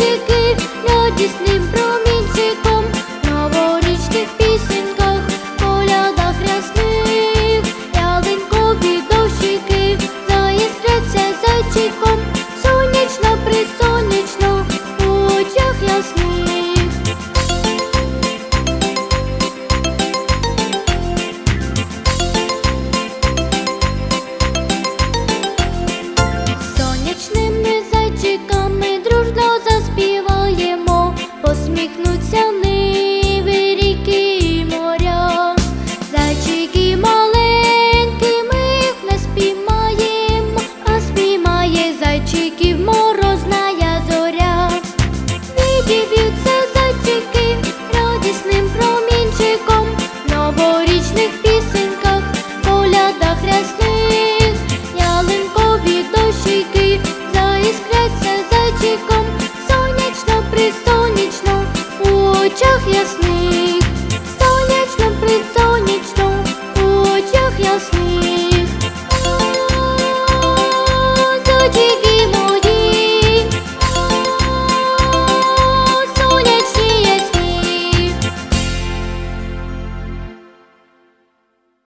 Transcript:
зайчики, радісним промінчиком, новорічних пісеньках, полядах рясних, ялинкові дощики, заїскляться зайчиком.